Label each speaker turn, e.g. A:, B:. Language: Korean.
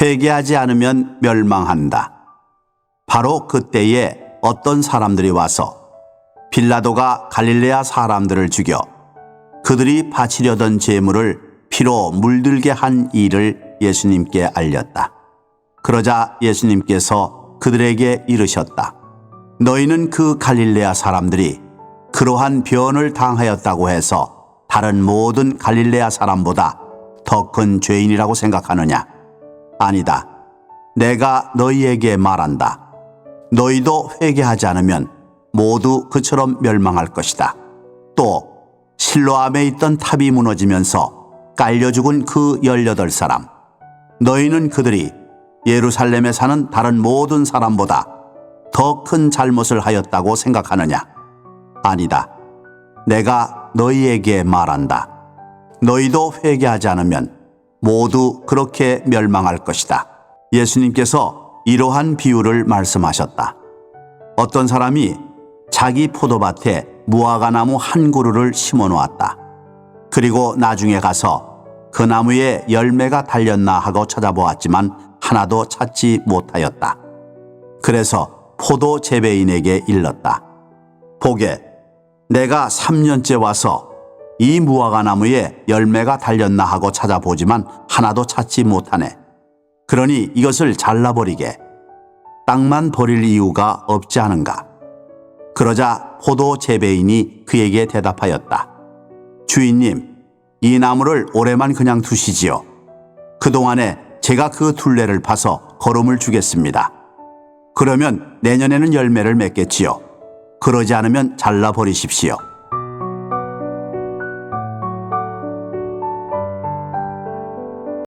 A: 회개하지 않으면 멸망한다. 바로 그때에 어떤 사람들이 와서 빌라도가 갈릴레아 사람들을 죽여 그들이 바치려던 제물을 피로 물들게 한 일을 예수님께 알렸다. 그러자 예수님께서 그들에게 이르셨다. 너희는 그 갈릴레아 사람들이 그러한 변을 당하였다고 해서 다른 모든 갈릴레아 사람보다 더 큰 죄인이라고 생각하느냐? 아니다. 내가 너희에게 말한다. 너희도 회개하지 않으면 모두 그처럼 멸망할 것이다. 또 실로암에 있던 탑이 무너지면서 깔려 죽은 그 열여덟 사람. 너희는 그들이 예루살렘에 사는 다른 모든 사람보다 더 큰 잘못을 하였다고 생각하느냐? 아니다. 내가 너희에게 말한다. 너희도 회개하지 않으면 모두 그렇게 멸망할 것이다. 예수님께서 이러한 비유를 말씀하셨다. 어떤 사람이 자기 포도밭에 무화과 나무 한 그루를 심어 놓았다. 그리고 나중에 가서 그 나무에 열매가 달렸나 하고 찾아보았지만 하나도 찾지 못하였다. 그래서 포도 재배인에게 일렀다. 보게, 내가 3년째 와서 이 무화과 나무에 열매가 달렸나 하고 찾아보지만 하나도 찾지 못하네. 그러니 이것을 잘라버리게. 땅만 버릴 이유가 없지 않은가. 그러자 포도 재배인이 그에게 대답하였다. 주인님, 이 나무를 올해만 그냥 두시지요. 그동안에 제가 그 둘레를 파서 거름을 주겠습니다. 그러면 내년에는 열매를 맺겠지요. 그러지 않으면 잘라버리십시오.